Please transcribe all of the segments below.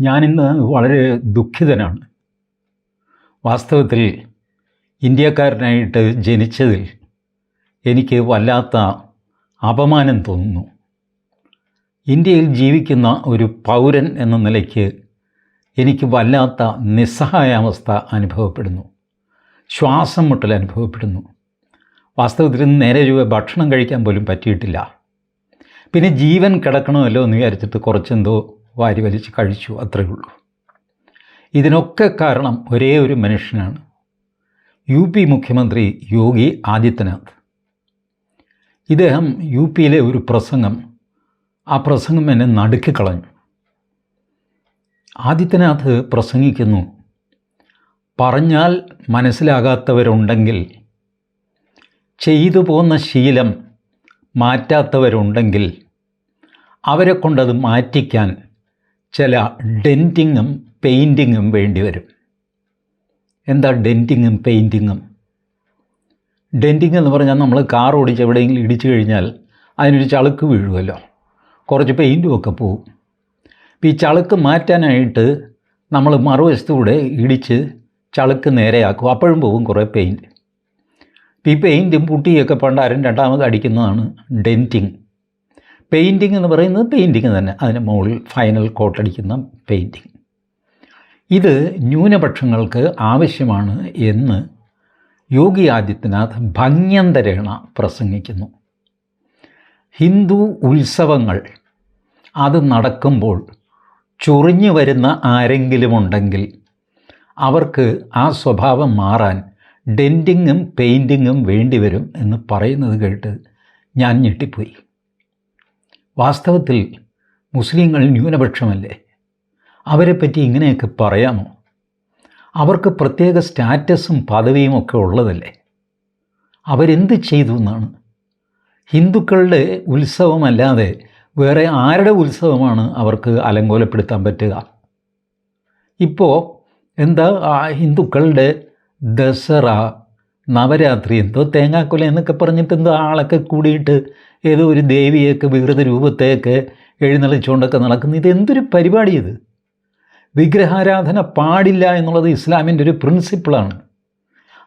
ഞാനിന്ന് വളരെ ദുഃഖിതനാണ്. വാസ്തവത്തിൽ ഇന്ത്യക്കാരനായിട്ട് ജനിച്ചതിൽ എനിക്ക് വല്ലാത്ത അപമാനം തോന്നുന്നു. ഇന്ത്യയിൽ ജീവിക്കുന്ന ഒരു പൗരൻ എന്ന നിലയ്ക്ക് എനിക്ക് വല്ലാത്ത നിസ്സഹായാവസ്ഥ അനുഭവപ്പെടുന്നു. ശ്വാസം മുട്ടൽ അനുഭവപ്പെടുന്നു. വാസ്തവത്തിൽ നേരെ രൂപ ഭക്ഷണം കഴിക്കാൻ പോലും പറ്റിയിട്ടില്ല. പിന്നെ ജീവൻ കിടക്കണമല്ലോ എന്ന് വിചാരിച്ചിട്ട് കുറച്ചെന്തോ വാരി വലിച്ച് കഴിച്ചു അത്രയേ ഉള്ളൂ. ഇതിനൊക്കെ കാരണം ഒരേ ഒരു മനുഷ്യനാണ്. യു പി മുഖ്യമന്ത്രി യോഗി ആദിത്യനാഥ്. ഇദ്ദേഹം യു പിയിലെ ഒരു പ്രസംഗം ആ പ്രസംഗം എന്നെ നടുക്കിക്കളഞ്ഞു ആദിത്യനാഥ് പ്രസംഗിക്കുന്നു പറഞ്ഞാൽ മനസ്സിലാകാത്തവരുണ്ടെങ്കിൽ ചെയ്തു പോന്ന ശീലം മാറ്റാത്തവരുണ്ടെങ്കിൽ അവരെ കൊണ്ടത് മാറ്റിക്കാൻ ചില ഡെന്റിങ്ങും പെയിന്റിങ്ങും വേണ്ടി വരും. എന്താ ഡെന്റിങ്ങും പെയിന്റിങ്ങും? ഡെന്റിങ് എന്ന് പറഞ്ഞാൽ നമ്മൾ കാർ ഓടിച്ച് എവിടെയെങ്കിലും ഇടിച്ചു കഴിഞ്ഞാൽ അതിനൊരു ചളുക്ക് വീഴുമല്ലോ. കുറച്ച് പെയിന്റും ഒക്കെ പോവും. അപ്പോൾ ഈ ചളുക്ക് മാറ്റാനായിട്ട് നമ്മൾ മറുവശത്തൂടെ ഇടിച്ച് ചളുക്ക് നേരെയാക്കും. അപ്പോഴും പോകും കുറേ പെയിന്റ്. ഈ പെയിന്റും പുട്ടിയൊക്കെ പണ്ടാരും രണ്ടാമത് അടിക്കുന്നതാണ് ഡെന്റിങ്. പെയിന്റിങ് എന്ന് പറയുന്നത് പെയിന്റിങ് തന്നെ. അതിന് മുകളിൽ ഫൈനൽ കോട്ടടിക്കുന്ന പെയിന്റിങ് ഇത് ന്യൂനപക്ഷങ്ങൾക്ക് ആവശ്യമാണ് എന്ന് യോഗി ആദിത്യനാഥ് ഭംഗ്യന്തരേണ പ്രസംഗിക്കുന്നു. ഹിന്ദു ഉത്സവങ്ങൾ അത് നടക്കുമ്പോൾ ചൊറിഞ്ഞു വരുന്ന ആരെങ്കിലും ഉണ്ടെങ്കിൽ അവർക്ക് ആ സ്വഭാവം മാറാൻ ഡെന്റിങ്ങും പെയിന്റിങ്ങും വേണ്ടിവരും എന്ന് പറയുന്നത് കേട്ട് ഞാൻ ഞെട്ടിപ്പോയി. വാസ്തവത്തിൽ മുസ്ലിങ്ങൾ ന്യൂനപക്ഷമല്ലേ? അവരെപ്പറ്റി ഇങ്ങനെയൊക്കെ പറയാമോ? അവർക്ക് പ്രത്യേക സ്റ്റാറ്റസും പദവിയും ഒക്കെ ഉള്ളതല്ലേ? അവരെന്ത് ചെയ്തു എന്നാണ്? ഹിന്ദുക്കളുടെ ഉത്സവമല്ലാതെ വേറെ ആരുടെ ഉത്സവമാണ് അവർക്ക് അലങ്കോലപ്പെടുത്താൻ പറ്റുക? ഇപ്പോൾ എന്താ ഹിന്ദുക്കളുടെ ദസറ നവരാത്രി എന്തോ തേങ്ങാക്കൊല എന്നൊക്കെ പറഞ്ഞിട്ട് എന്തോ ആളൊക്കെ കൂടിയിട്ട് ഏതോ ഒരു ദേവിയൊക്കെ വികൃത രൂപത്തെയൊക്കെ എഴുന്നള്ളിച്ചുകൊണ്ടൊക്കെ നടക്കുന്നു. ഇത് എന്തൊരു പരിപാടി ഇത്? വിഗ്രഹാരാധന പാടില്ല എന്നുള്ളത് ഇസ്ലാമിന്റെ ഒരു പ്രിൻസിപ്പിളാണ്.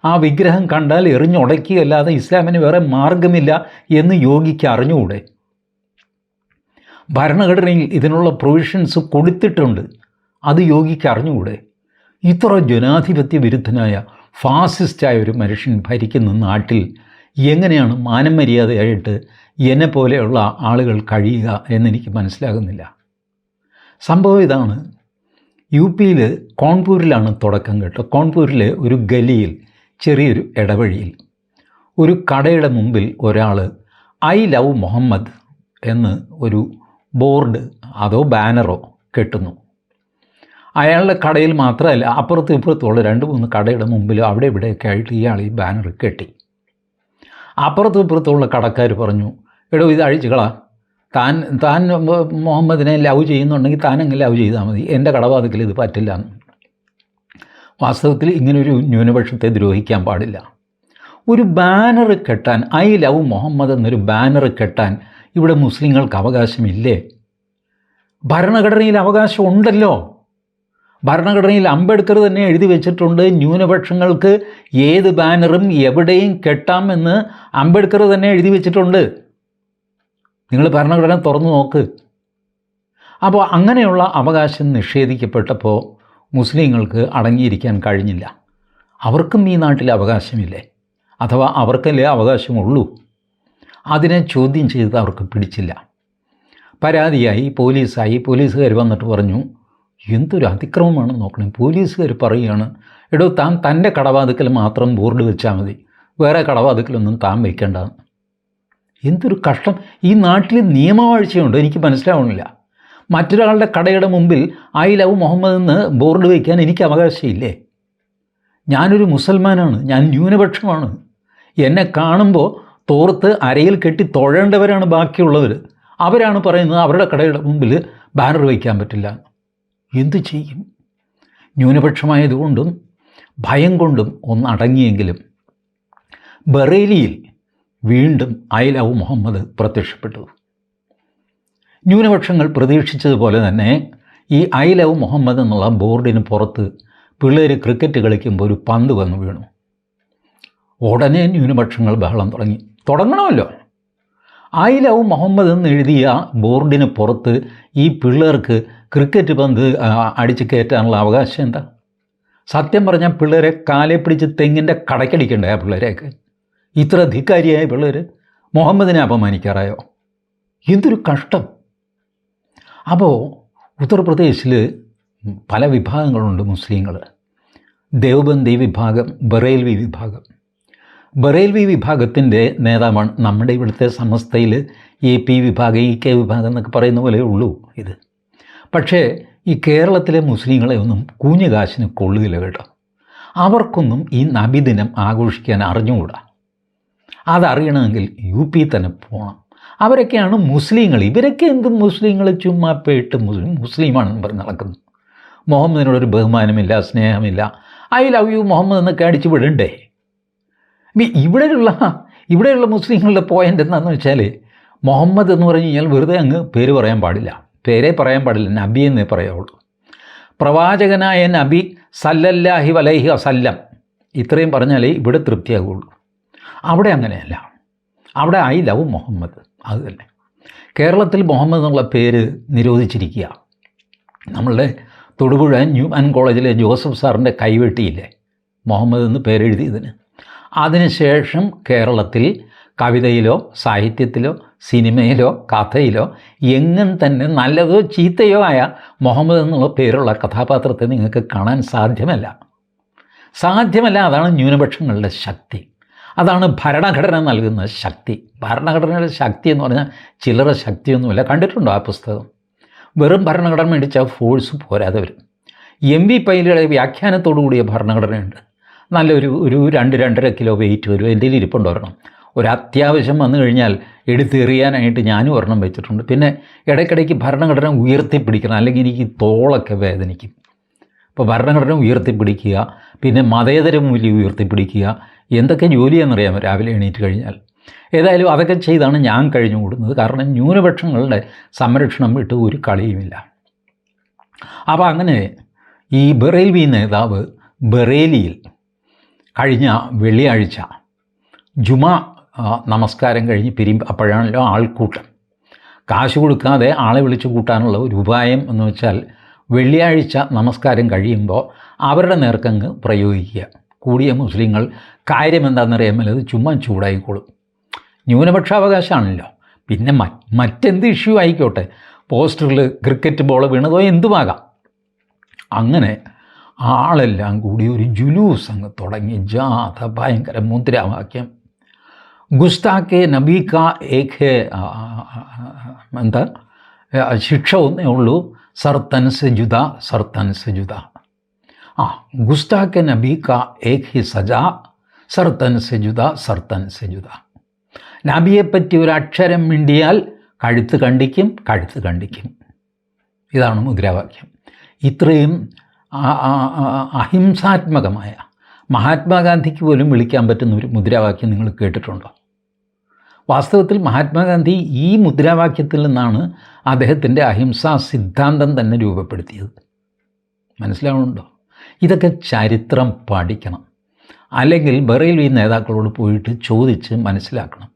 ആ വിഗ്രഹം കണ്ടാൽ എറിഞ്ഞുടയ്ക്കുകയല്ലാതെ ഇസ്ലാമിന് വേറെ മാർഗമില്ല എന്ന് യോഗിക്ക് അറിഞ്ഞുകൂടെ? ഭരണഘടനയിൽ ഇതിനുള്ള പ്രൊവിഷൻസ് കൊടുത്തിട്ടുണ്ട്. അത് യോഗിക്ക് അറിഞ്ഞുകൂടെ? ഇത്ര ജനാധിപത്യ വിരുദ്ധനായ ഫാസിസ്റ്റായ ഒരു മനുഷ്യൻ ഭരിക്കുന്ന നാട്ടിൽ എങ്ങനെയാണ് മാനം മര്യാദയായിട്ട് എന്നെ പോലെയുള്ള ആളുകൾ കഴിയുക എന്നെനിക്ക് മനസ്സിലാകുന്നില്ല. സംഭവം ഇതാണ്. യു പിയിൽ കോൺപൂരിലാണ് തുടക്കം കേട്ടോ. കോൺപൂരിലെ ഒരു ഗലിയിൽ ചെറിയൊരു ഇടവഴിയിൽ ഒരു കടയുടെ മുമ്പിൽ ഒരാൾ ഐ ലവ് മുഹമ്മദ് എന്ന് ഒരു ബോർഡ് അതോ ബാനറോ കെട്ടുന്നു. അയാളുടെ കടയിൽ മാത്രമല്ല അപ്പുറത്തും ഇപ്പുറത്തുള്ള രണ്ട് മൂന്ന് കടയുടെ മുമ്പിലും അവിടെ ഇവിടെയൊക്കെ ആയിട്ട് ഇയാൾ ഈ ബാനർ കെട്ടി. അപ്പുറത്തും ഇപ്പുറത്തുള്ള കടക്കാർ പറഞ്ഞു എടോ ഇത് അഴിച്ചുകളാ. താൻ താൻ മുഹമ്മദിനെ ലവ് ചെയ്യുന്നുണ്ടെങ്കിൽ താനങ്ങ് ലവ് ചെയ്താൽ മതി. എന്റെ കടവാതിക്കൽ ഇത് പറ്റില്ല. എന്ന് വാസ്തവത്തിൽ ഇങ്ങനൊരു ന്യൂനപക്ഷത്തെ ദ്രോഹിക്കാൻ പാടില്ല. ഒരു ബാനർ കെട്ടാൻ ഐ ലവ് മുഹമ്മദ് എന്നൊരു ബാനർ കെട്ടാൻ ഇവിടെ മുസ്ലിങ്ങൾക്ക് അവകാശമില്ലേ? ഭരണഘടനയിൽ അവകാശം ഉണ്ടല്ലോ ഭരണഘടനയിൽ അംബേദ്കർ തന്നെ എഴുതി വെച്ചിട്ടുണ്ട്. ന്യൂനപക്ഷങ്ങൾക്ക് ഏത് ബാനറും എവിടെയും കെട്ടാം എന്ന് അംബേദ്കർ തന്നെ എഴുതി വെച്ചിട്ടുണ്ട്. നിങ്ങൾ ഭരണഘടന തുറന്നു നോക്ക്. അപ്പോൾ അങ്ങനെയുള്ള അവകാശം നിഷേധിക്കപ്പെട്ടപ്പോൾ മുസ്ലിങ്ങൾക്ക് അടങ്ങിയിരിക്കാൻ കഴിഞ്ഞില്ല. അവർക്കും ഈ നാട്ടിൽ അവകാശമില്ലേ? അഥവാ അവർക്കല്ലേ അവകാശമുള്ളൂ? അതിനെ ചോദ്യം ചെയ്ത് അവർക്ക് പിടിച്ചില്ല. പരാതിയായി പോലീസായി പോലീസുകാർ വന്നിട്ട് പറഞ്ഞു എന്തൊരു അതിക്രമമാണ് നോക്കണേ. പോലീസുകാർ പറയുകയാണ് എടോ താൻ തന്റെ കടവാതുക്കൽ മാത്രം ബോർഡ് വെച്ചാൽ മതി. വേറെ കടവാതുക്കലൊന്നും താൻ വയ്ക്കേണ്ടതെന്ന് എന്തൊരു കഷ്ടം. ഈ നാട്ടിൽ നിയമവാഴ്ചയുണ്ട്. എനിക്ക് മനസ്സിലാവണില്ല. മറ്റൊരാളുടെ കടയുടെ മുമ്പിൽ ഐ ലവ് മുഹമ്മദ് എന്ന് ബോർഡ് വയ്ക്കാൻ എനിക്ക് അവകാശമില്ലേ? ഞാനൊരു മുസൽമാനാണ്. ഞാൻ ന്യൂനപക്ഷമാണ്. എന്നെ കാണുമ്പോൾ തോർത്ത് അരയിൽ കെട്ടി തൊഴേണ്ടവരാണ് ബാക്കിയുള്ളവർ അവരാണ് പറയുന്നത് അവരുടെ കടയുടെ മുമ്പിൽ ബാനർ വയ്ക്കാൻ പറ്റില്ല. എന്തു ചെയ്യും? ന്യൂനപക്ഷമായതുകൊണ്ടും ഭയം കൊണ്ടും ഒന്നടങ്ങിയെങ്കിലും ബറേലിയിൽ വീണ്ടും ഐ ലവ് മുഹമ്മദ് പ്രത്യക്ഷപ്പെട്ടു. ന്യൂനപക്ഷങ്ങൾ പ്രതീക്ഷിച്ചതുപോലെ തന്നെ ഈ ഐ ലവ് മുഹമ്മദ് എന്നുള്ള ബോർഡിന് പുറത്ത് പിള്ളേർ ക്രിക്കറ്റ് കളിക്കുമ്പോൾ ഒരു പന്ത് വന്ന് വീണു. ഉടനെ ന്യൂനപക്ഷങ്ങൾ ബഹളം തുടങ്ങി. തുടങ്ങണമല്ലോ. ഐ ലവ് മുഹമ്മദ് എന്ന് എഴുതിയ ബോർഡിന് പുറത്ത് ഈ പിള്ളേർക്ക് ക്രിക്കറ്റ് പന്ത് അടിച്ച് കയറ്റാനുള്ള അവകാശം എന്താ? സത്യം പറഞ്ഞാൽ പിള്ളേരെ കാലെ പിടിച്ച് തെങ്ങിന്റെ കടക്കടിക്കണ്ടേ ആ പിള്ളേരെയൊക്കെ? ഇത്ര ധിക്കാരിയായ പിള്ളേർ മുഹമ്മദിനെ അപമാനിക്കാറായോ? എന്തൊരു കഷ്ടം. അപ്പോൾ ഉത്തർപ്രദേശിൽ പല വിഭാഗങ്ങളുണ്ട് മുസ്ലിങ്ങൾ ദേവബന്ദി വിഭാഗം ബറേൽവി വിഭാഗം. ബറേൽവി വിഭാഗത്തിന്റെ നേതാവാണ് നമ്മുടെ ഇവിടുത്തെ സമസ്തയിൽ എ പി വിഭാഗം ഇ കെ വിഭാഗം എന്നൊക്കെ പറയുന്ന പോലെ ഉള്ളൂ ഇത്. പക്ഷേ ഈ കേരളത്തിലെ മുസ്ലിങ്ങളെ ഒന്നും കൂഞ്ഞു കാശിന് കൊള്ളുകയില്ല കേട്ടോ. അവർക്കൊന്നും ഈ നബിദിനം ആഘോഷിക്കാൻ അറിഞ്ഞുകൂടാ. അതറിയണമെങ്കിൽ യു പി തന്നെ പോകണം അവരൊക്കെയാണ് മുസ്ലിങ്ങൾ. ഇവരൊക്കെ എന്ത് മുസ്ലിങ്ങൾ ചുമ്മാ പേട്ട് മുസ്ലിം മുസ്ലിമാണെന്ന് പറഞ്ഞ് നടക്കുന്നു. മുഹമ്മദിനോടൊരു ബഹുമാനമില്ല സ്നേഹമില്ല. ഐ ലവ് യു മുഹമ്മദ് എന്നൊക്കെ അടിച്ചു വിടണ്ടേ? ഇവിടെയുള്ള ഇവിടെയുള്ള മുസ്ലിങ്ങളുടെ പോയിന്റ് എന്താണെന്ന് വെച്ചാൽ മുഹമ്മദ് എന്ന് പറഞ്ഞു കഴിഞ്ഞാൽ വെറുതെ അങ്ങ് പേര് പറയാൻ പാടില്ല. പേരേ പറയാൻ പാടില്ല നബി എന്നേ പറയാവുള്ളൂ. പ്രവാചകനായ നബി സല്ലല്ലാഹി വലൈഹി വസല്ലം ഇത്രയും പറഞ്ഞാലേ ഇവിടെ തൃപ്തിയാകുള്ളൂ. അവിടെ അങ്ങനെയല്ല. അവിടെ ഐ ലവ് മുഹമ്മദ് അത് തന്നെ. കേരളത്തിൽ മുഹമ്മദ് എന്നുള്ള പേര് നിരോധിച്ചിരിക്കുക. നമ്മളുടെ തൊടുപുഴ ന്യൂ ന്യൂമാൻ കോളേജിലെ ജോസഫ് സാറിന്റെ കൈവെട്ടിയില്ലേ മുഹമ്മദ് എന്ന് പേരെഴുതിയതിന്. അതിനുശേഷം കേരളത്തിൽ കവിതയിലോ സാഹിത്യത്തിലോ സിനിമയിലോ കഥയിലോ എങ്ങും തന്നെ നല്ലതോ ചീത്തയോ ആയ മുഹമ്മദ് എന്നുള്ള പേരുള്ള കഥാപാത്രത്തെ നിങ്ങൾക്ക് കാണാൻ സാധ്യമല്ല. സാധ്യമല്ല അതാണ് ന്യൂനപക്ഷങ്ങളുടെ ശക്തി. അതാണ് ഭരണഘടന നൽകുന്ന ശക്തി. ഭരണഘടനയുടെ ശക്തി എന്ന് പറഞ്ഞാൽ ചില്ലറ ശക്തിയൊന്നുമില്ല. കണ്ടിട്ടുണ്ടോ ആ പുസ്തകം? വെറും ഭരണഘടന മേടിച്ച ഫോഴ്സ് പോരാതെ വരും. എം വി പൈലയുടെ വ്യാഖ്യാനത്തോടു കൂടിയ ഭരണഘടനയുണ്ട്. നല്ലൊരു ഒരു രണ്ട് രണ്ടര കിലോ വെയിറ്റ് വരും. എന്റെ ഇരിപ്പുണ്ടോ ഒരെണ്ണം. ഒരു അത്യാവശ്യം വന്നു കഴിഞ്ഞാൽ എടുത്തെറിയാനായിട്ട് ഞാനും ഒരെണ്ണം വെച്ചിട്ടുണ്ട്. പിന്നെ ഇടയ്ക്കിടയ്ക്ക് ഭരണഘടന ഉയർത്തിപ്പിടിക്കണം. അല്ലെങ്കിൽ എനിക്ക് തോളൊക്കെ വേദനിക്കും. അപ്പോൾ ഭരണഘടന ഉയർത്തിപ്പിടിക്കുക. പിന്നെ മതേതര മൂല്യം ഉയർത്തിപ്പിടിക്കുക. എന്തൊക്കെ ജോലിയെന്നറിയാമോ രാവിലെ എണീറ്റ് കഴിഞ്ഞാൽ. ഏതായാലും അതൊക്കെ ചെയ്താണ് ഞാൻ കഴിഞ്ഞു കൂടുന്നത് കാരണം ന്യൂനപക്ഷങ്ങളുടെ സംരക്ഷണം വിട്ട് ഒരു കളിയുമില്ല. അപ്പോൾ അങ്ങനെ ഈ ബറേൽവി നേതാവ് ബറേലിയിൽ കഴിഞ്ഞ വെള്ളിയാഴ്ച ജുമാ നമസ്കാരം കഴിഞ്ഞ് പിരി അപ്പോഴാണല്ലോ ആൾക്കൂട്ടം. കാശ് കൊടുക്കാതെ ആളെ വിളിച്ചു കൂട്ടാനുള്ള ഒരു ഉപായം എന്ന് വെച്ചാൽ വെള്ളിയാഴ്ച നമസ്കാരം കഴിയുമ്പോൾ അവരുടെ നേർക്കങ്ങ് പ്രയോഗിക്കുക. കൂടിയ മുസ്ലിങ്ങൾ കാര്യം എന്താണെന്നറിയാൻ മേലത് ചുമ്മാ ചൂടായിക്കോളും. ന്യൂനപക്ഷാവകാശമാണല്ലോ. പിന്നെ മ മറ്റെന്ത് ഇഷ്യൂ ആയിക്കോട്ടെ. പോസ്റ്ററിൽ ക്രിക്കറ്റ് ബോൾ വീണതോ എന്തുമാകാം. അങ്ങനെ ആളെല്ലാം കൂടി ഒരു ജുലൂസ് അങ്ങ് തുടങ്ങി. ജാഥ ഭയങ്കര മുദ്രാവാക്യം. ഗുസ്താക്കെ നബി കാ ആ, എന്താ? ശിക്ഷ ഒന്നേ ഉള്ളൂ. സർത്തൻസ് ജുദ സർത്തൻസ് ജുദ. ആ ഗുസ്താഖെ നബി കാ ഏക് ഹി സജ സർത്തൻസ് ജുദ സർത്തൻസ് ജുദ. നബിയെപ്പറ്റി ഒരു അക്ഷരം മിണ്ടിയാൽ കഴുത്ത് കണ്ടിക്കും കഴുത്ത് കണ്ടിക്കും. ഇതാണ് മുദ്രാവാക്യം. ഇത്രയും അഹിംസാത്മകമായ മഹാത്മാഗാന്ധിക്ക് പോലും വിളിക്കാൻ പറ്റുന്ന ഒരു മുദ്രാവാക്യം നിങ്ങൾ കേട്ടിട്ടുണ്ടോ? വാസ്തവത്തിൽ മഹാത്മാഗാന്ധി ഈ മുദ്രാവാക്യത്തിൽ നിന്നാണ് അദ്ദേഹത്തിന്റെ അഹിംസാ സിദ്ധാന്തം തന്നെ രൂപപ്പെടുത്തിയത്. മനസ്സിലാവുന്നുണ്ടോ? ഇതൊക്കെ ചരിത്രം പഠിക്കണം. അല്ലെങ്കിൽ ബറേൽവി നേതാക്കളോട് പോയിട്ട് ചോദിച്ച് മനസ്സിലാക്കണം.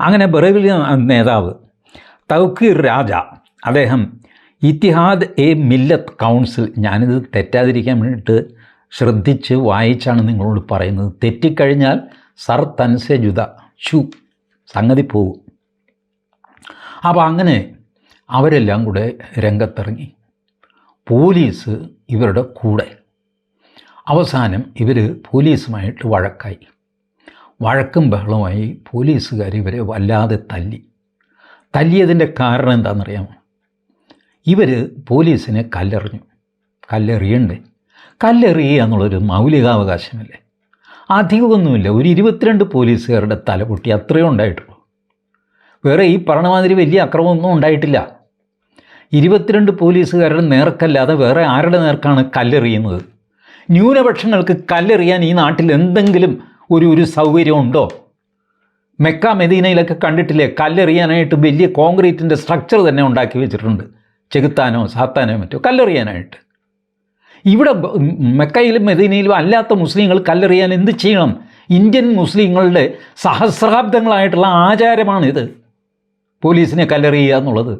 അങ്ങനെ ബറേൽവി നേതാവ് തൗക്കീർ രാജ അദ്ദേഹം ഇത്തിഹാദ് എ മില്ലത്ത് കൗൺസിൽ ഞാനിത് തെറ്റാതിരിക്കാൻ വേണ്ടിയിട്ട് ശ്രദ്ധിച്ച് വായിച്ചാണ് നിങ്ങളോട് പറയുന്നത്. തെറ്റിക്കഴിഞ്ഞാൽ സർ തൻസെ ജുദ ഷു സംഗതി പോകും അപ്പോൾ അങ്ങനെ അവരെല്ലാം കൂടെ രംഗത്തിറങ്ങി. പോലീസ് ഇവരുടെ കൂടെ. അവസാനം ഇവർ പോലീസുമായിട്ട് വഴക്കായി. വഴക്കും ബഹളമായി പോലീസുകാർ ഇവരെ വല്ലാതെ തല്ലി. തല്ലിയതിന്റെ കാരണം എന്താണെന്നറിയാമോ? ഇവർ പോലീസിനെ കല്ലെറിഞ്ഞു. കല്ലെറിയണ്ടേ? കല്ലെറിയുക എന്നുള്ളൊരു മൗലികാവകാശമല്ലേ? അധികമൊന്നുമില്ല. ഒരു ഇരുപത്തിരണ്ട് പോലീസുകാരുടെ തല പൊട്ടി അത്രയും ഉണ്ടായിട്ടുള്ളൂ. വേറെ ഈ പറഞ്ഞ മാതിരി വലിയ അക്രമമൊന്നും ഉണ്ടായിട്ടില്ല. ഇരുപത്തിരണ്ട് പോലീസുകാരുടെ നേർക്കല്ലാതെ വേറെ ആരുടെ നേർക്കാണ് കല്ലെറിയുന്നത്? ന്യൂനപക്ഷങ്ങൾക്ക് കല്ലെറിയാൻ ഈ നാട്ടിൽ എന്തെങ്കിലും ഒരു ഒരു സൗകര്യം ഉണ്ടോ മെക്ക മെദീനയിലൊക്കെ കണ്ടിട്ടില്ലേ? കല്ലെറിയാനായിട്ട് വലിയ കോൺക്രീറ്റിന്റെ സ്ട്രക്ചർ തന്നെ ഉണ്ടാക്കി വെച്ചിട്ടുണ്ട്. ചെകുത്താനോ സാത്താനോ മറ്റോ കല്ലെറിയാനായിട്ട്. ഇവിടെ മെക്കയിലും മെദീനയിലും അല്ലാത്ത മുസ്ലിങ്ങൾ കല്ലെറിയാൻ എന്ത് ചെയ്യണം? ഇന്ത്യൻ മുസ്ലിങ്ങളുടെ സഹസ്രാബ്ദങ്ങളായിട്ടുള്ള ആചാരമാണിത് പോലീസിനെ കല്ലെറിയുക എന്നുള്ളത്.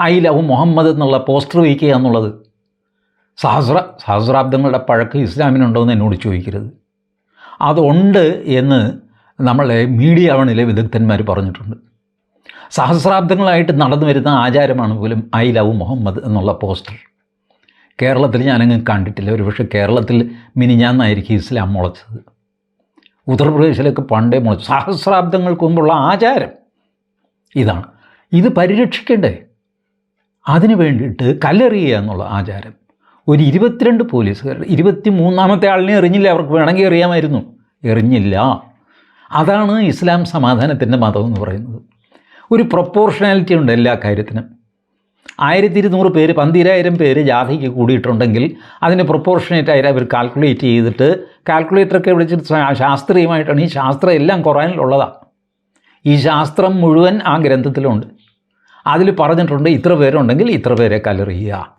ഐ ലവ് മുഹമ്മദ് എന്നുള്ള പോസ്റ്റർ വയ്ക്കുക എന്നുള്ളത്. സഹസ്ര സഹസ്രാബ്ദങ്ങളുടെ പഴക്ക് ഇസ്ലാമിനുണ്ടോ എന്ന് എന്നോട് ചോദിക്കരുത്. അതുണ്ട് എന്ന് നമ്മളെ മീഡിയ വണിലെ വിദഗ്ധന്മാർ പറഞ്ഞിട്ടുണ്ട്. സഹസ്രാബ്ദങ്ങളായിട്ട് നടന്നു വരുന്ന ആചാരമാണ് പോലും ഐ ലവ് മുഹമ്മദ് എന്നുള്ള പോസ്റ്റർ. കേരളത്തിൽ ഞാനങ്ങ് കണ്ടിട്ടില്ല. ഒരു പക്ഷേ കേരളത്തിൽ മിനിഞ്ഞാന്നായിരിക്കും ഇസ്ലാം മുളച്ചത്. ഉത്തർപ്രദേശിലൊക്കെ പണ്ടേ മുളച്ചു. സഹസ്രാബ്ദങ്ങൾക്ക് മുമ്പുള്ള ആചാരം ഇതാണ്. ഇത് പരിരക്ഷിക്കേണ്ടേ? അതിനു വേണ്ടിയിട്ട് കല്ലെറിയുക എന്നുള്ള ആചാരം. ഒരു ഇരുപത്തിരണ്ട് പോലീസുകാർ ഇരുപത്തി മൂന്നാമത്തെ ആളിനെ എറിഞ്ഞില്ല? അവർക്ക് വേണമെങ്കിൽ എറിയാമായിരുന്നു. എറിഞ്ഞില്ല. അതാണ് ഇസ്ലാം സമാധാനത്തിന്റെ മതം എന്ന് പറയുന്നത്. ഒരു പ്രൊപ്പോർഷണാലിറ്റി ഉണ്ട് എല്ലാ കാര്യത്തിനും. ആയിരത്തി ഇരുന്നൂറ് പേര് പന്തിരായിരം പേര് ജാഥയ്ക്ക് കൂടിയിട്ടുണ്ടെങ്കിൽ അതിന് പ്രൊപ്പോർഷനേറ്റ് ആയിട്ട് അവർ കാൽക്കുലേറ്റ് ചെയ്തിട്ട് കാൽക്കുലേറ്ററൊക്കെ വിളിച്ചിട്ട് ശാസ്ത്രീയമായിട്ടാണ്. ഈ ശാസ്ത്രം എല്ലാം ഖുറാനിലുള്ളതാണ് ഈ ശാസ്ത്രം മുഴുവൻ ആ ഗ്രന്ഥത്തിലുണ്ട്. അതിൽ പറഞ്ഞിട്ടുണ്ട് ഇത്ര പേരുണ്ടെങ്കിൽ ഇത്ര പേരെ കലറിയുക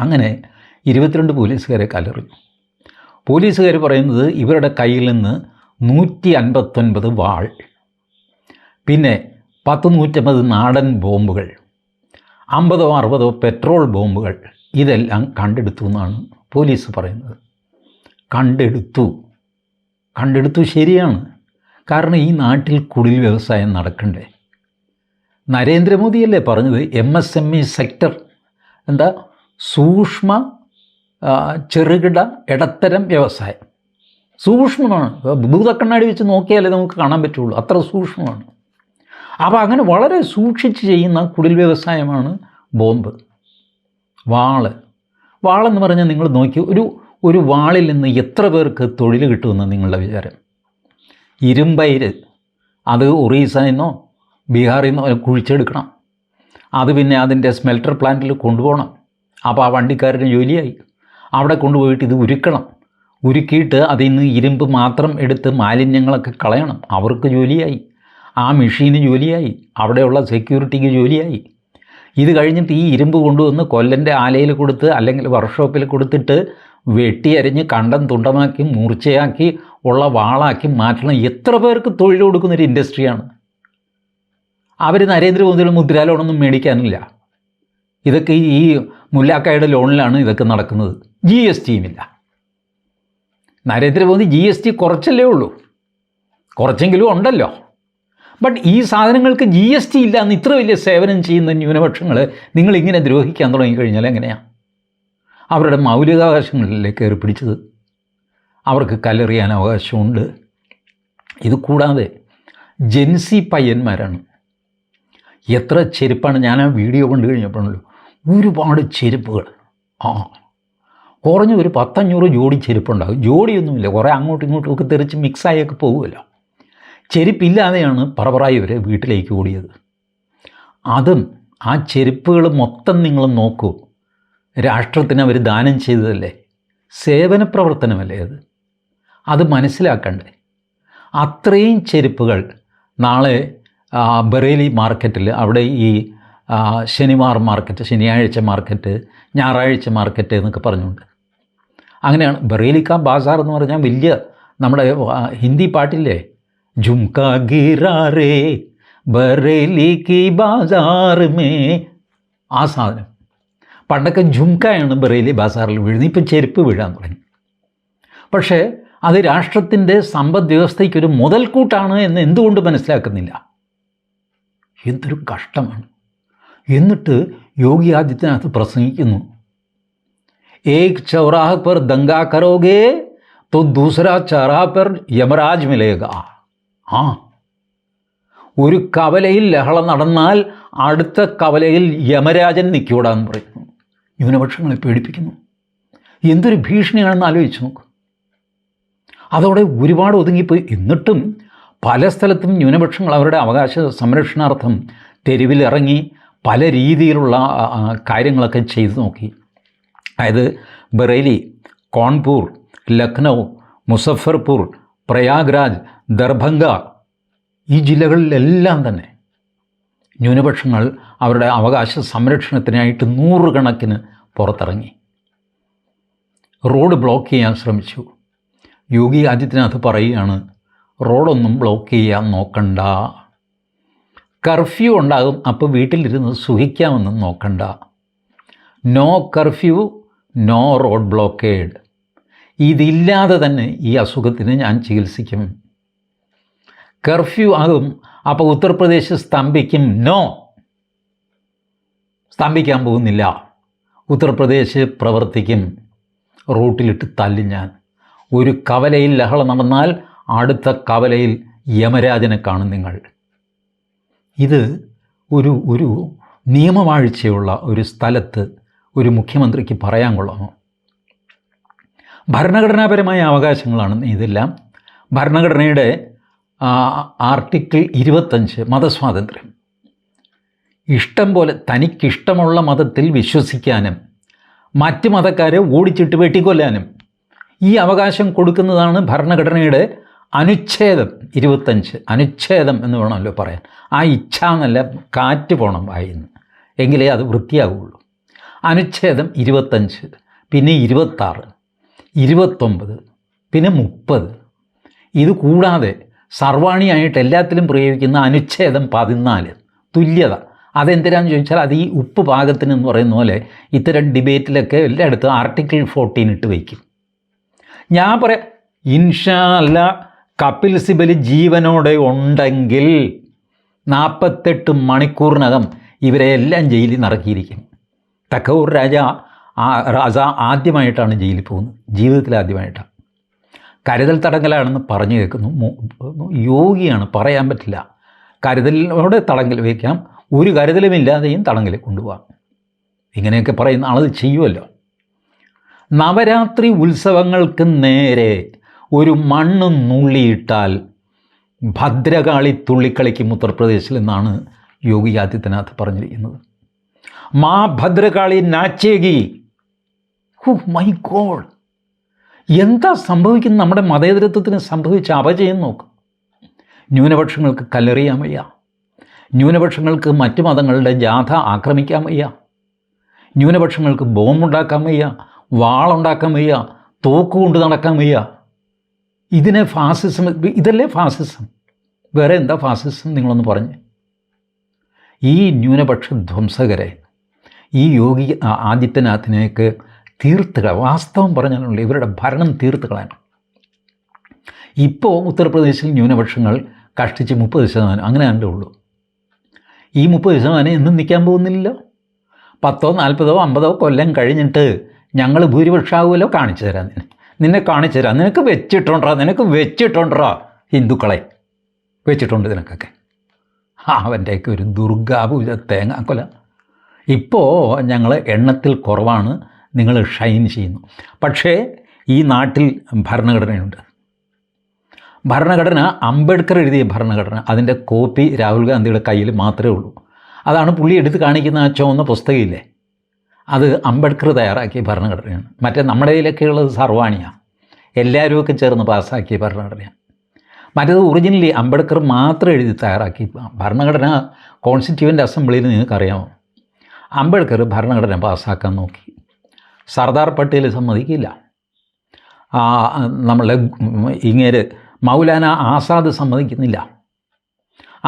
അങ്ങനെ ഇരുപത്തിരണ്ട് പോലീസുകാരെ കലറിഞ്ഞു പോലീസുകാർ പറയുന്നത് ഇവരുടെ കയ്യിൽ നിന്ന് നൂറ്റി അൻപത്തൊൻപത് വാൾ പിന്നെ പത്ത് നൂറ്റമ്പത് നാടൻ ബോംബുകൾ. അമ്പതോ അറുപതോ പെട്രോൾ ബോംബുകൾ ഇതെല്ലാം കണ്ടെടുത്തു എന്നാണ് പോലീസ് പറയുന്നത്. കണ്ടെടുത്തു. കണ്ടെടുത്തു ശരിയാണ്. കാരണം ഈ നാട്ടിൽ കുടിൽ വ്യവസായം നടക്കണ്ടേ? നരേന്ദ്രമോദിയല്ലേ പറഞ്ഞത്? M S M E sector എന്താ സൂക്ഷ്മ ചെറുകിട ഇടത്തരം വ്യവസായം. സൂക്ഷ്മമാണ്. ഭൂതക്കണ്ണാടി വെച്ച് നോക്കിയാലേ നമുക്ക് കാണാൻ പറ്റുള്ളൂ. അത്ര സൂക്ഷ്മമാണ്. അപ്പോൾ അങ്ങനെ വളരെ സൂക്ഷിച്ച് ചെയ്യുന്ന കുടിൽ വ്യവസായമാണ് ബോംബ്. വാൾ. വാളെന്ന് പറഞ്ഞാൽ നിങ്ങൾ നോക്കി ഒരു ഒരു വാളിൽ നിന്ന് എത്ര പേർക്ക് തൊഴിൽ കിട്ടുമെന്ന് നിങ്ങളുടെ വിചാരം. ഇരുമ്പയിര്. അത് ഒറീസയിൽ നിന്നോ ബീഹാറിൽ നിന്നോ കുഴിച്ചെടുക്കണം. അത് പിന്നെ അതിന്റെ സ്മെൽറ്റർ പ്ലാന്റിൽ കൊണ്ടുപോകണം. അപ്പോൾ ആ വണ്ടിക്കാരുടെ ജോലിയായി. അവിടെ കൊണ്ടുപോയിട്ട് ഇത് ഉരുക്കണം. ഉരുക്കിയിട്ട് അതിൽ നിന്ന് ഇരുമ്പ് മാത്രം എടുത്ത് മാലിന്യങ്ങളൊക്കെ കളയണം. അവർക്ക് ജോലിയായി. ആ മെഷീന് ജോലിയായി. അവിടെയുള്ള സെക്യൂരിറ്റിക്ക് ജോലിയായി. ഇത് കഴിഞ്ഞിട്ട് ഈ ഇരുമ്പ് കൊണ്ടുവന്ന് കൊല്ലന്റെ ആലയിൽ കൊടുത്ത് അല്ലെങ്കിൽ വർക്ക്ഷോപ്പിൽ കൊടുത്തിട്ട് വെട്ടിയരിഞ്ഞ് കണ്ടം തുണ്ടമാക്കി മൂർച്ചയാക്കി ഉള്ള വാളാക്കി മാറ്റണം. എത്ര പേർക്ക് തൊഴിൽ കൊടുക്കുന്നൊരു ഇൻഡസ്ട്രിയാണ്. അവർ നരേന്ദ്രമോദിയുടെ മുദ്രാ ലോണൊന്നും മേടിക്കാനില്ല. ഇതൊക്കെ ഈ മുല്ലാക്കായുടെ ലോണിലാണ് ഇതൊക്കെ നടക്കുന്നത്. ജി എസ് ടിയുമില്ല. നരേന്ദ്രമോദി ജി എസ് ടി കുറച്ചല്ലേ ഉള്ളൂ. കുറച്ചെങ്കിലും ഉണ്ടല്ലോ. ബട്ട് ഈ സാധനങ്ങൾക്ക് ജി എസ് ടി ഇല്ല എന്ന് ഇത്ര വലിയ സേവനം ചെയ്യുന്ന ന്യൂനപക്ഷങ്ങൾ നിങ്ങൾ ഇങ്ങനെ ദ്രോഹിക്കാൻ തുടങ്ങിക്കഴിഞ്ഞാൽ എങ്ങനെയാണ് അവരുടെ മൗലികാവകാശങ്ങളിലല്ലേ കയറി പിടിച്ചത്. അവർക്ക് കല്ലെറിയാൻ അവകാശമുണ്ട്. ഇത് കൂടാതെ ജെൻസി പയ്യന്മാരാണ്. എത്ര ചെരുപ്പാണ്? ഞാൻ ആ വീഡിയോ കണ്ടു കഴിഞ്ഞപ്പോഴല്ലോ ഒരുപാട് ചെരുപ്പുകൾ. ആ കുറഞ്ഞ ഒരു പത്തഞ്ഞൂറ് ജോഡി ചെരുപ്പുണ്ടാകും. ജോഡിയൊന്നുമില്ല. കുറേ അങ്ങോട്ടും ഇങ്ങോട്ടും ഒക്കെ തെറിച്ച് മിക്സായൊക്കെ പോകുമല്ലോ. ചെരുപ്പില്ലാതെയാണ് പറപറായി ഇവർ വീട്ടിലേക്ക് ഓടിയത്. അതും ആ ചെരുപ്പുകൾ മൊത്തം നിങ്ങൾ നോക്കൂ. രാഷ്ട്രത്തിന് അവർ ദാനം ചെയ്തതല്ലേ? സേവന പ്രവർത്തനമല്ലേ അത്? അത് മനസ്സിലാക്കണ്ടേ? അത്രയും ചെരുപ്പുകൾ നാളെ ബറേലി മാർക്കറ്റിൽ അവിടെ ഈ ശനിവാർ മാർക്കറ്റ് ശനിയാഴ്ച മാർക്കറ്റ് ഞായറാഴ്ച മാർക്കറ്റ് എന്നൊക്കെ പറഞ്ഞുകൊണ്ട്. അങ്ങനെയാണ് ബറേലിക്ക ബാസാർ എന്ന് പറഞ്ഞാൽ വലിയ നമ്മുടെ ഹിന്ദി പാട്ടില്ലേ? ജുംക ഗിറാറേ ബറേലി കി ബാസാർ മേ ആ സാധനം പണ്ടൊക്കെ ജുംക്കയാണ് ബറേലി ബാസാറിൽ വീഴുന്നത് ഇപ്പം ചെരുപ്പ് വീഴാൻ തുടങ്ങി പക്ഷേ അത് രാഷ്ട്രത്തിൻ്റെ സമ്പദ് വ്യവസ്ഥയ്ക്കൊരു മുതൽക്കൂട്ടാണ് എന്ന് എന്തുകൊണ്ട് മനസ്സിലാക്കുന്നില്ല എന്തൊരു കഷ്ടമാണ് എന്നിട്ട് യോഗി ആദിത്യനാഥ് പ്രസംഗിക്കുന്നു ഏക് ചൗറാഹ पर दंगा करोगे तो दूसरा चौराह पर യമരാജ് മിലേഗ ആ. ഒരു കവലയിൽ ലഹള നടന്നാൽ അടുത്ത കവലയിൽ യമരാജൻ നിൽക്കൂടാന്ന് പറയുന്നു. ന്യൂനപക്ഷങ്ങളെ പേടിപ്പിക്കുന്നു. എന്തൊരു ഭീഷണിയാണെന്ന് ആലോചിച്ച് നോക്ക്. അതോടെ ഒരുപാട് ഒതുങ്ങിപ്പോയി. എന്നിട്ടും പല സ്ഥലത്തും ന്യൂനപക്ഷങ്ങൾ അവരുടെ അവകാശ സംരക്ഷണാർത്ഥം തെരുവിലിറങ്ങി പല രീതിയിലുള്ള കാര്യങ്ങളൊക്കെ ചെയ്തു നോക്കി. അതായത് ബറേലി കോൺപൂർ ലക്നൗ മുസഫർപൂർ പ്രയാഗ്രാജ് ദർഭംഗ ഈ ജില്ലകളിലെല്ലാം തന്നെ ന്യൂനപക്ഷങ്ങൾ അവരുടെ അവകാശ സംരക്ഷണത്തിനായിട്ട് നൂറുകണക്കിന് പുറത്തിറങ്ങി. റോഡ് ബ്ലോക്ക് ചെയ്യാൻ ശ്രമിച്ചു. യോഗി ആദിത്യനാഥ് പറയുകയാണ് റോഡൊന്നും ബ്ലോക്ക് ചെയ്യാൻ നോക്കണ്ട. കർഫ്യൂ ഉണ്ടാകും അപ്പോൾ വീട്ടിലിരുന്ന് സുഖിക്കാമെന്നും നോക്കണ്ട. No curfew no road blockade. ഇതില്ലാതെ തന്നെ ഈ അസുഖത്തിന് ഞാൻ ചികിത്സിക്കും. കർഫ്യൂ ആകും. അപ്പോൾ ഉത്തർപ്രദേശ് സ്തംഭിക്കും. നോ. സ്തംഭിക്കാൻ പോകുന്നില്ല. ഉത്തർപ്രദേശ് പ്രവർത്തിക്കും. റൂട്ടിലിട്ട് തല്ലും ഞാൻ. ഒരു കവലയിൽ ലഹള നടന്നാൽ അടുത്ത കവലയിൽ യമരാജനെ കാണും നിങ്ങൾ. ഇത് ഒരു ഒരു നിയമവാഴ്ചയുള്ള ഒരു സ്ഥലത്ത് ഒരു മുഖ്യമന്ത്രിക്ക് പറയാൻ കൊള്ളാമോ? ഭരണഘടനാപരമായ അവകാശങ്ങളാണ് ഇതെല്ലാം. ഭരണഘടനയുടെ ആർട്ടിക്കിൾ ഇരുപത്തഞ്ച് മതസ്വാതന്ത്ര്യം. ഇഷ്ടം പോലെ തനിക്കിഷ്ടമുള്ള മതത്തിൽ വിശ്വസിക്കാനും മറ്റ് മതക്കാരെ ഓടിച്ചിട്ട് വെട്ടിക്കൊല്ലാനും ഈ അവകാശം കൊടുക്കുന്നതാണ് ഭരണഘടനയുടെ അനുച്ഛേദം ഇരുപത്തഞ്ച്. അനുച്ഛേദം എന്ന് വേണമല്ലോ പറയാൻ. ആ ഇച്ഛ എന്നല്ല കാറ്റ് പോകണം വായിന്ന്. എങ്കിലേ അത് വൃത്തിയാകുള്ളൂ അനുച്ഛേദം ഇരുപത്തഞ്ച് പിന്നെ ഇരുപത്താറ് ഇരുപത്തൊമ്പത് പിന്നെ മുപ്പത്. ഇത് കൂടാതെ സർവാണിയായിട്ട് എല്ലാത്തിലും പ്രയോഗിക്കുന്ന അനുച്ഛേദം പതിനാല്. തുല്യത. അതെന്തിനാന്ന് ചോദിച്ചാൽ അത് ഈ ഉപ്പ് പാകത്തിന് എന്ന് പറയുന്ന പോലെ ഇത്തരം ഡിബേറ്റിലൊക്കെ എല്ലായിടത്തും ആർട്ടിക്കിൾ ഫോർട്ടീൻ ഇട്ട് വയ്ക്കും. ഞാൻ പറയാം ഇൻഷാ അല്ല കപിൽ സിബൽ ജീവനോടെ ഉണ്ടെങ്കിൽ നാൽപ്പത്തെട്ട് മണിക്കൂറിനകം ഇവരെ എല്ലാം ജയിലിൽ നിറക്കിയിരിക്കും തക്കവൂർ രാജ രാജ ആദ്യമായിട്ടാണ് ജയിലിൽ പോകുന്നത്. ജീവിതത്തിൽ ആദ്യമായിട്ടാണ്. കരുതൽ തടങ്കലാണെന്ന് പറഞ്ഞു കേൾക്കുന്നു. യോഗിയാണ് പറയാൻ പറ്റില്ല. കരുതലിനോട് തടങ്കൽ വയ്ക്കാം ഒരു കരുതലുമില്ലാതെയും തടങ്കലിൽ കൊണ്ടുപോകാം ഇങ്ങനെയൊക്കെ പറയുന്ന ആളത് ചെയ്യുമല്ലോ നവരാത്രി ഉത്സവങ്ങൾക്ക് നേരെ ഒരു മണ്ണ് നുള്ളിയിട്ടാൽ ഭദ്രകാളി തുള്ളിക്കളിക്കും ഉത്തർപ്രദേശിൽ നിന്നാണ് യോഗി ആദിത്യനാഥ് പറഞ്ഞിരിക്കുന്നത്. മാ ഭദ്രകാളി നാച്ചേകി. Oh my God. എന്താ സംഭവിക്കുന്നത് നമ്മുടെ മതേതരത്വത്തിന് സംഭവിച്ച അപജയം നോക്കും. ന്യൂനപക്ഷങ്ങൾക്ക് കല്ലെറിയാൻ വയ്യ. ന്യൂനപക്ഷങ്ങൾക്ക് മറ്റു മതങ്ങളുടെ ജാഥ ആക്രമിക്കാൻ വയ്യ. ന്യൂനപക്ഷങ്ങൾക്ക് ബോംബുണ്ടാക്കാൻ വയ്യ വാളുണ്ടാക്കാൻ വയ്യ തോക്ക് കൊണ്ട് നടക്കാൻ വയ്യ. ഇതിനെ ഫാസിസം ഇതല്ലേ ഫാസിസം? വേറെ എന്താ ഫാസിസം നിങ്ങളൊന്ന് പറഞ്ഞ്. ഈ ന്യൂനപക്ഷ ധ്വംസകരെ ഈ യോഗി ആദിത്യനാഥിനെയൊക്കെ തീർത്തുക വാസ്തവം പറഞ്ഞാലുള്ള ഇവരുടെ ഭരണം തീർത്തുകളാണ്. ഇപ്പോൾ ഉത്തർപ്രദേശിൽ ന്യൂനപക്ഷങ്ങൾ കഷ്ടിച്ച് മുപ്പത് ശതമാനം. അങ്ങനെ കണ്ടേ ഉള്ളൂ. ഈ മുപ്പത് ശതമാനം എന്നും നിൽക്കാൻ പോകുന്നില്ലല്ലോ. പത്തോ നാൽപ്പതോ അമ്പതോ കൊല്ലം കഴിഞ്ഞിട്ട് ഞങ്ങൾ ഭൂരിപക്ഷമാകുമല്ലോ കാണിച്ചു തരാം നിന്നെ. നിന്നെ കാണിച്ചു തരാം. നിനക്ക് വെച്ചിട്ടുണ്ടോ? നിനക്ക് വെച്ചിട്ടുണ്ടോ? ഹിന്ദുക്കളെ വെച്ചിട്ടുണ്ട് നിനക്കൊക്കെ. അവന്റെയൊക്കെ ഒരു ദുർഗാപൂജ തേങ്ങാക്കൊല. ഇപ്പോൾ ഞങ്ങൾ എണ്ണത്തിൽ കുറവാണ്. നിങ്ങൾ ഷൈൻ ചെയ്യുന്നു. പക്ഷേ ഈ നാട്ടിൽ ഭരണഘടനയുണ്ട്. ഭരണഘടന അംബേദ്കർ എഴുതിയ ഭരണഘടന അതിന്റെ കോപ്പി രാഹുൽ ഗാന്ധിയുടെ കയ്യിൽ മാത്രമേ ഉള്ളൂ. അതാണ് പുള്ളി എടുത്ത് കാണിക്കുന്ന ആ ചുവന്ന പുസ്തകമില്ലേ അത് അംബേദ്കർ തയ്യാറാക്കിയ ഭരണഘടനയാണ്. മറ്റേ നമ്മുടെ കയ്യിലൊക്കെ സർവാണിയാണ് എല്ലാവരും ഒക്കെ ചേർന്ന് പാസ്സാക്കിയ ഭരണഘടനയാണ്. മറ്റേത് ഒറിജിനലി അംബേദ്കർ മാത്രം എഴുതി തയ്യാറാക്കി. ഭരണഘടന കോൺസ്റ്റിറ്റ്യൂവന്റ് അസംബ്ലിയിൽ നിങ്ങൾക്കറിയാമോ? അംബേദ്കർ ഭരണഘടന പാസ്സാക്കാൻ നോക്കി. സർദാർ പട്ടേൽ സമ്മതിക്കില്ല. നമ്മളെ ഇങ്ങേര് മൗലാന ആസാദ് സമ്മതിക്കുന്നില്ല.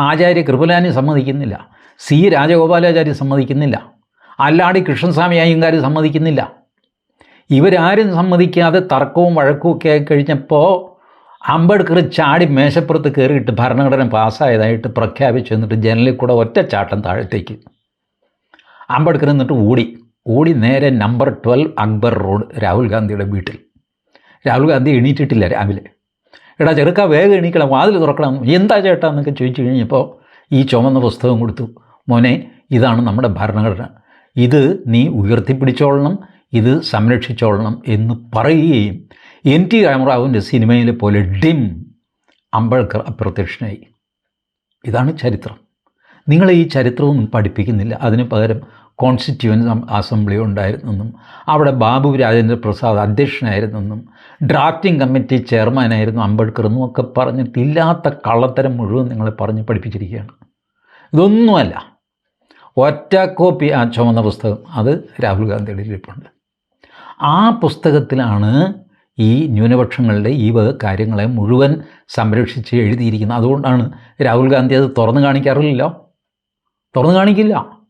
ആചാര്യ കൃപലാനി സമ്മതിക്കുന്നില്ല. സി രാജഗോപാലാചാര്യ സമ്മതിക്കുന്നില്ല. അല്ലാടി കൃഷ്ണസ്വാമി അയ്യങ്കാർ സമ്മതിക്കുന്നില്ല. ഇവരാരും സമ്മതിക്കാതെ തർക്കവും വഴക്കും ഒക്കെ ആയി കഴിഞ്ഞപ്പോൾ അംബേദ്കർ ചാടി മേശപ്പുറത്ത് കയറിയിട്ട് ഭരണഘടന പാസ്സായതായിട്ട് പ്രഖ്യാപിച്ചു എന്നിട്ട് ജനലിൽ കൂടെ ഒറ്റ ചാട്ടം താഴത്തേക്ക്. അംബേദ്കർ എന്നിട്ട് ഓടി ഓടി നേരെ number twelve Akbar Road Rahul ഗാന്ധിയുടെ വീട്ടിൽ. രാഹുൽ ഗാന്ധി എണീറ്റിട്ടില്ല രാവിലെ. എടാ ചെറുക്ക വേഗം എണീക്കണം വാതിൽ തുറക്കണം. എന്താ ചേട്ടാ എന്നൊക്കെ ചോദിച്ചു കഴിഞ്ഞപ്പോൾ ഈ ചുമന്ന പുസ്തകം കൊടുത്തു. മോനെ ഇതാണ് നമ്മുടെ ഭരണഘടന. ഇത് നീ ഉയർത്തിപ്പിടിച്ചോളണം ഇത് സംരക്ഷിച്ചോളണം എന്ന് പറയുകയും എൻ ടി രാമറാവുവിന്റെ സിനിമയിലെ പോലെ ഡിം അംബേദ്കർ അപ്രത്യക്ഷനായി. ഇതാണ് ചരിത്രം. നിങ്ങളെ ഈ ചരിത്രമൊന്നും പഠിപ്പിക്കുന്നില്ല. അതിന് പകരം കോൺസ്റ്റിറ്റ്യൂവൻസ് അസംബ്ലി ഉണ്ടായിരുന്നെന്നും അവിടെ ബാബു രാജേന്ദ്ര പ്രസാദ് അധ്യക്ഷനായിരുന്നെന്നും ഡ്രാഫ്റ്റിംഗ് കമ്മിറ്റി ചെയർമാനായിരുന്നു അംബേദ്കർ എന്നും ഒക്കെ പറഞ്ഞിട്ടില്ലാത്ത കള്ളത്തരം മുഴുവൻ നിങ്ങളെ പറഞ്ഞ് പഠിപ്പിച്ചിരിക്കുകയാണ്. ഇതൊന്നുമല്ല. ഒറ്റ കോപ്പി ആ ചുമന്ന പുസ്തകം അത് രാഹുൽ ഗാന്ധിയുടെ ഇരിപ്പുണ്ട്. ആ പുസ്തകത്തിലാണ് ഈ ന്യൂനപക്ഷങ്ങളുടെ ഈ വക കാര്യങ്ങളെ മുഴുവൻ സംരക്ഷിച്ച് എഴുതിയിരിക്കുന്നത്. അതുകൊണ്ടാണ് രാഹുൽ ഗാന്ധി അത് തുറന്നു കാണിക്കാറില്ലല്ലോ. തുറന്നു കാണിക്കില്ല.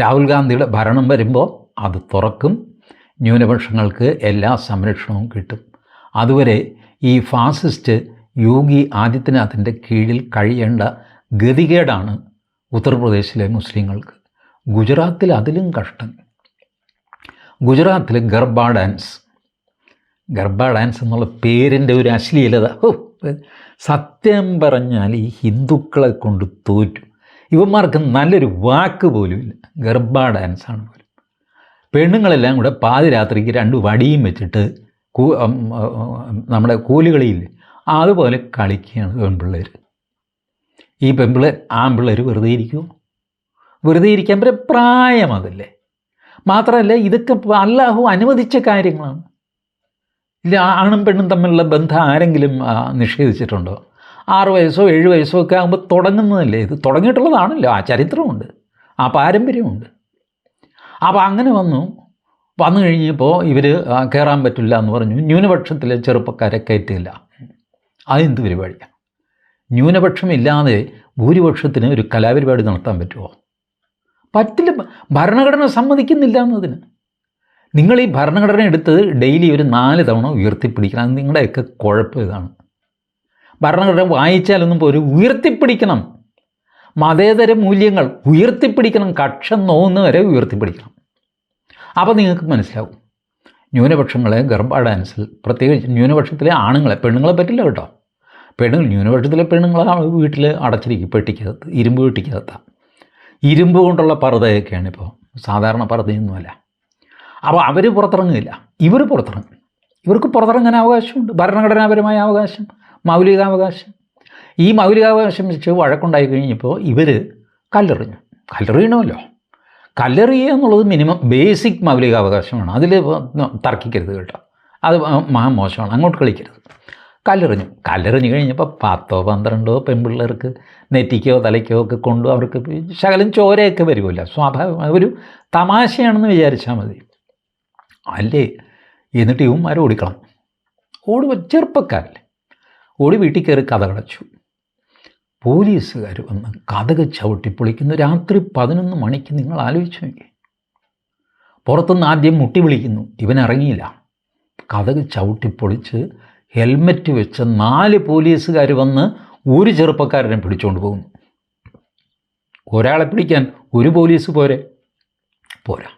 രാഹുൽ ഗാന്ധിയുടെ ഭരണം വരുമ്പോൾ അത് തുറക്കും. ന്യൂനപക്ഷങ്ങൾക്ക് എല്ലാ സംരക്ഷണവും കിട്ടും. അതുവരെ ഈ ഫാസിസ്റ്റ് യോഗി ആദിത്യനാഥിന്റെ കീഴിൽ കഴിയേണ്ട ഗതികേടാണ് ഉത്തർപ്രദേശിലെ മുസ്ലിങ്ങൾക്ക്. ഗുജറാത്തിൽ അതിലും കഷ്ടം. ഗുജറാത്തിൽ ഗർബ ഡാൻസ്. ഗർബ ഡാൻസ് എന്നുള്ള പേരിന്റെ ഒരു അശ്ലീലത. സത്യം പറഞ്ഞാൽ ഈ ഹിന്ദുക്കളെ കൊണ്ട് തോറ്റു. ഇവന്മാർക്ക് നല്ലൊരു വാക്ക് പോലുമില്ല ഗർഭ ഡാൻസാണ് പോലും. പെണ്ണുങ്ങളെല്ലാം കൂടെ പാതിരാത്രിക്ക് രണ്ട് വടിയും വെച്ചിട്ട് കൂ നമ്മുടെ കൂലുകളിയില്ലേ അതുപോലെ കളിക്കുകയാണ് പെൺപിള്ളേർ. ഈ പെൺപിള്ളേർ ആൺപിള്ളേർ വെറുതെ ഇരിക്കുമോ വെറുതെ ഇരിക്കാൻ പറ്റും പ്രായം അതല്ലേ. മാത്രമല്ല ഇതൊക്കെ അല്ലാഹു അനുവദിച്ച കാര്യങ്ങളാണ്. ഇല്ല ആണും പെണ്ണും തമ്മിലുള്ള ബന്ധം ആരെങ്കിലും നിഷേധിച്ചിട്ടുണ്ടോ? ആറ് വയസ്സോ ഏഴ് വയസ്സോ ഒക്കെ ആകുമ്പോൾ തുടങ്ങുന്നതല്ലേ? ഇത് തുടങ്ങിയിട്ടുള്ളതാണല്ലോ. ആ ചരിത്രമുണ്ട്. ആ പാരമ്പര്യമുണ്ട്. അപ്പോൾ അങ്ങനെ വന്നു. വന്നു കഴിഞ്ഞപ്പോൾ ഇവർ കയറാൻ പറ്റില്ല എന്ന് പറഞ്ഞു. ന്യൂനപക്ഷത്തിലെ ചെറുപ്പക്കാരെ കയറ്റില്ല അതെന്ത് പരിപാടിയാണ് ന്യൂനപക്ഷമില്ലാതെ ഭൂരിപക്ഷത്തിന് ഒരു കലാപരിപാടി നടത്താൻ പറ്റുമോ പറ്റില്ല. ഭരണഘടന സമ്മതിക്കുന്നില്ല എന്നതിന്. നിങ്ങൾ ഈ ഭരണഘടന എടുത്ത് ഡെയിലി ഒരു നാല് തവണ ഉയർത്തിപ്പിടിക്കണം. അത് നിങ്ങളുടെയൊക്കെ കുഴപ്പം ഇതാണ്. ഭരണഘടന വായിച്ചാലൊന്നും പോലും ഉയർത്തിപ്പിടിക്കണം. മതേതര മൂല്യങ്ങൾ ഉയർത്തിപ്പിടിക്കണം. കക്ഷം നോവുന്ന വരെ ഉയർത്തിപ്പിടിക്കണം. അപ്പോൾ നിങ്ങൾക്ക് മനസ്സിലാവും. ന്യൂനപക്ഷങ്ങളെ ഗർഭ ഡാൻസിൽ പ്രത്യേകിച്ച് ന്യൂനപക്ഷത്തിലെ ആണുങ്ങളെ പെണ്ണുങ്ങളെ പറ്റില്ല കേട്ടോ. പെണ്ണുങ്ങൾ ന്യൂനപക്ഷത്തിലെ പെണ്ണുങ്ങളെ വീട്ടിൽ അടച്ചിരിക്കും പെട്ടിക്കകത്ത് ഇരുമ്പ് പെട്ടിക്കകത്താണ് ഇരുമ്പ് കൊണ്ടുള്ള പർദ്ദയൊക്കെയാണ് ഇപ്പോൾ സാധാരണ പർദ്ദയൊന്നുമല്ല. അപ്പോൾ അവർ പുറത്തിറങ്ങില്ല ഇവർ പുറത്തിറങ്ങും. ഇവർക്ക് പുറത്തിറങ്ങാൻ അവകാശമുണ്ട്. ഭരണഘടനാപരമായ അവകാശം. മൗലികാവകാശം. ഈ മൗലികാവകാശം വെച്ച് വഴക്കുണ്ടായി കഴിഞ്ഞപ്പോൾ ഇവർ കല്ലെറിഞ്ഞു. കല്ലെറിയണമല്ലോ. കല്ലെറിയുക എന്നുള്ളത് മിനിമം ബേസിക് മൗലികാവകാശമാണ്. അതിൽ തർക്കിക്കരുത് കേട്ടോ. അത് മഹാമോശമാണ്. അങ്ങോട്ട് കളിക്കരുത്. കല്ലെറിഞ്ഞു. കല്ലെറിഞ്ഞു കഴിഞ്ഞപ്പോൾ പത്തോ പന്ത്രണ്ടോ പെൺപിള്ളേർക്ക് നെറ്റിക്കോ തലയ്ക്കോ ഒക്കെ കൊണ്ടു അവർക്ക് ശകലം ചോരയൊക്കെ വരുമല്ല. സ്വാഭാവിക ഒരു തമാശയാണെന്ന് വിചാരിച്ചാൽ മതി. അല്ലേ? എന്നിട്ട് ഇവന്മാർ ഓടിക്കണം ഓടുമ്പോൾ ചെറുപ്പക്കാരല്ലേ? ഓടി വീട്ടിൽ കയറി കഥകടച്ചു പോലീസുകാർ വന്ന് കഥക് ചവിട്ടി പൊളിക്കുന്നു രാത്രി പതിനൊന്ന് മണിക്ക് നിങ്ങൾ ആലോചിച്ചു പുറത്തുനിന്ന് ആദ്യം മുട്ടി വിളിക്കുന്നു. ഇവൻ ഇറങ്ങിയില്ല. കഥക് ചവിട്ടി പൊളിച്ച് ഹെൽമറ്റ് വെച്ച് നാല് പോലീസുകാർ വന്ന് ഒരു ചെറുപ്പക്കാരനെ പിടിച്ചുകൊണ്ട് പോകുന്നു. ഒരാളെ പിടിക്കാൻ ഒരു പോലീസ് പോരെ? പോരാ.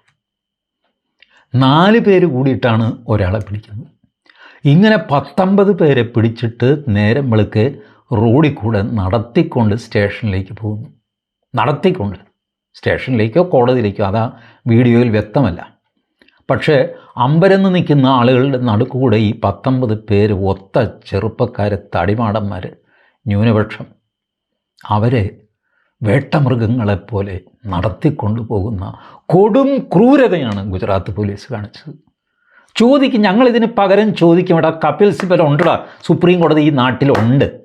നാല് പേര് കൂടിയിട്ടാണ് ഒരാളെ പിടിക്കുന്നത്. ഇങ്ങനെ പത്തൊമ്പത് പേരെ പിടിച്ചിട്ട് നേരം വെളുക്ക് റോഡിൽ കൂടെ നടത്തിക്കൊണ്ട് സ്റ്റേഷനിലേക്ക് പോകുന്നു. നടത്തിക്കൊണ്ട്. സ്റ്റേഷനിലേക്കോ കോടതിയിലേക്കോ അതാ വീഡിയോയിൽ വ്യക്തമല്ല. പക്ഷേ അമ്പരന്ന് നിൽക്കുന്ന ആളുകളുടെ നടുക്കൂടെ ഈ പത്തൊമ്പത് പേര് ഒത്ത ചെറുപ്പക്കാരെ തടിമാടന്മാർ ന്യൂനപക്ഷം. അവരെ വേട്ടമൃഗങ്ങളെപ്പോലെ നടത്തിക്കൊണ്ടു പോകുന്ന കൊടും ക്രൂരതയാണ് ഗുജറാത്ത് പോലീസ് കാണിച്ചത്. ചോദിക്കും ഞങ്ങളിതിന് പകരം ചോദിക്കും ഇവിടെ കപിൽ സിബൽ ഉണ്ടടാ? സുപ്രീം കോടതി ഈ നാട്ടിലുണ്ട്.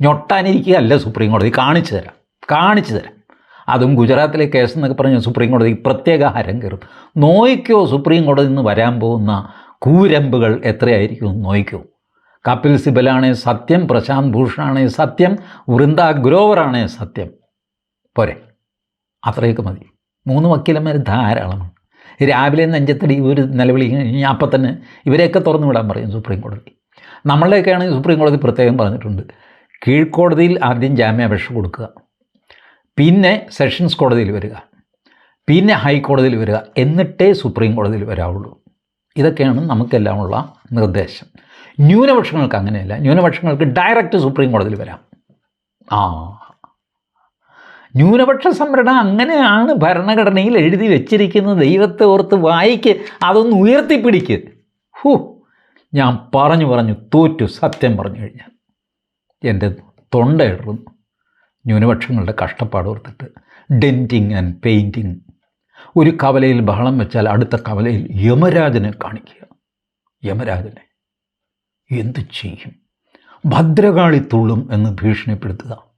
ഞൊട്ടാനിരിക്കുകയല്ല സുപ്രീം കോടതി കാണിച്ചു തരാം കാണിച്ചു തരാം. അതും ഗുജറാത്തിലെ കേസ് എന്നൊക്കെ പറഞ്ഞ് സുപ്രീം കോടതി പ്രത്യേക ഹരം കയറും. നോയിക്കോ സുപ്രീം കോടതി നിന്ന് വരാൻ പോകുന്ന കൂരമ്പുകൾ എത്രയായിരിക്കും നോയിക്കോ. കപിൽ സിബലാണേ സത്യം പ്രശാന്ത് ഭൂഷണാണേ സത്യം വൃന്ദ ഗ്രോവറാണേ സത്യം. പോരെ അത്രയൊക്കെ മതി. മൂന്ന് വക്കീലന്മാർ ധാരാളമാണ്. രാവിലെ നെഞ്ചത്തടി ഇവർ നിലവിളി കഴിഞ്ഞാൽ അപ്പം തന്നെ ഇവരെയൊക്കെ തുറന്നു വിടാൻ പറയും സുപ്രീം കോടതി. നമ്മളുടെയൊക്കെയാണ് സുപ്രീം കോടതി പ്രത്യേകം പറഞ്ഞിട്ടുണ്ട്. കീഴ്ക്കോടതിയിൽ ആദ്യം ജാമ്യാപേക്ഷ കൊടുക്കുക. പിന്നെ സെഷൻസ് കോടതിയിൽ വരിക. പിന്നെ ഹൈക്കോടതിയിൽ വരിക. എന്നിട്ടേ സുപ്രീം കോടതിയിൽ വരാവുള്ളൂ. ഇതൊക്കെയാണ് നമുക്കെല്ലാമുള്ള നിർദ്ദേശം. ന്യൂനപക്ഷങ്ങൾക്ക് അങ്ങനെയല്ല. ന്യൂനപക്ഷങ്ങൾക്ക് ഡയറക്റ്റ് സുപ്രീം കോടതിയിൽ വരാം. ആ. ന്യൂനപക്ഷ സംവരണം അങ്ങനെയാണ് ഭരണഘടനയിൽ എഴുതി വെച്ചിരിക്കുന്നത്. ദൈവത്തെ ഓർത്ത് വായിക്ക്. അതൊന്ന് ഉയർത്തിപ്പിടിക്ക്. ഹൂ ഞാൻ പറഞ്ഞു പറഞ്ഞു തോറ്റു സത്യം പറഞ്ഞു കഴിഞ്ഞാൽ. എന്റെ തൊണ്ട ഇടറുന്നു. ന്യൂനപക്ഷങ്ങളുടെ കഷ്ടപ്പാട് ഓർത്തിട്ട് ഡെന്റിങ് ആൻഡ് പെയിന്റിങ്. ഒരു കവലയിൽ ബഹളം വെച്ചാൽ അടുത്ത കവലയിൽ യമരാജനെ കാണിക്കുക. യമരാജനെ എന്തു ചെയ്യും? ഭദ്രകാളി തുള്ളും എന്ന് ഭീഷണിപ്പെടുത്തുക.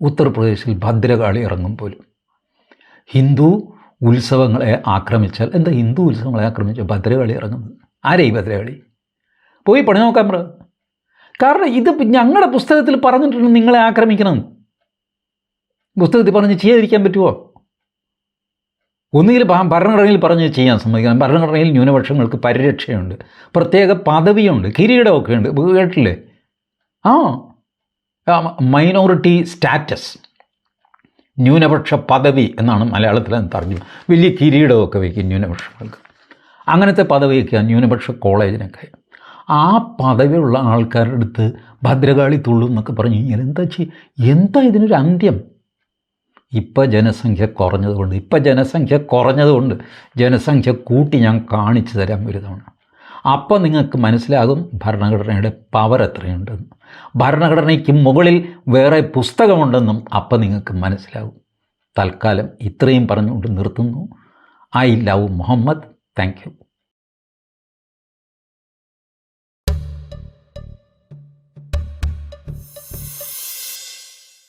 ഉത്തർപ്രദേശിൽ ഭദ്രകാളി ഇറങ്ങും പോലും. ഹിന്ദു ഉത്സവങ്ങളെ ആക്രമിച്ചാൽ എന്താ ഹിന്ദു ഉത്സവങ്ങളെ ആക്രമിച്ചാൽ ഭദ്രകാളി ഇറങ്ങുന്നത് ആരേ ഈ ഭദ്രകാളി? പോയി പണി നോക്കാൻ പറ കാരണം ഇത് ഞങ്ങളുടെ പുസ്തകത്തിൽ പറഞ്ഞിട്ടുണ്ട് നിങ്ങളെ ആക്രമിക്കണം. പുസ്തകത്തിൽ പറഞ്ഞ് ചെയ്യാതിരിക്കാൻ പറ്റുമോ ഒന്നുകിൽ ഭരണഘടനയിൽ പറഞ്ഞ് ചെയ്യാൻ സമ്മതിക്കണം. ഭരണഘടനയിൽ ന്യൂനപക്ഷങ്ങൾക്ക് പരിരക്ഷയുണ്ട്. പ്രത്യേക പദവിയുണ്ട്. കിരീടമൊക്കെ ഉണ്ട് കേട്ടില്ലേ? ആ മൈനോറിറ്റി സ്റ്റാറ്റസ് ന്യൂനപക്ഷ പദവി എന്നാണ് മലയാളത്തിൽ തർജമ. വലിയ കിരീടമൊക്കെ വയ്ക്കും ന്യൂനപക്ഷങ്ങൾക്ക്. അങ്ങനത്തെ പദവിയൊക്കെയാണ് ന്യൂനപക്ഷ കോളേജിനൊക്കെ. ആ പദവിയുള്ള ആൾക്കാരുടെ അടുത്ത് ഭദ്രകാളി തുള്ളു എന്നൊക്കെ പറഞ്ഞു എന്താ ചെയ്യും എന്താ ഇതിനൊരു അന്ത്യം? ഇപ്പം ജനസംഖ്യ കുറഞ്ഞതുകൊണ്ട് ഇപ്പം ജനസംഖ്യ കുറഞ്ഞതുകൊണ്ട് ജനസംഖ്യ കൂട്ടി ഞാൻ കാണിച്ചു തരാൻ ഒരു തവണ. അപ്പം നിങ്ങൾക്ക് മനസ്സിലാകും ഭരണഘടനയുടെ പവർ എത്രയുണ്ടെന്ന് ഭരണഘടനയ്ക്ക് മുകളിൽ വേറെ പുസ്തകമുണ്ടെന്നും അപ്പം നിങ്ങൾക്ക് മനസ്സിലാകും. തൽക്കാലം ഇത്രയും പറഞ്ഞുകൊണ്ട് നിർത്തുന്നു. I love Muhammad. താങ്ക്